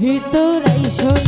ভিতরাই আইসো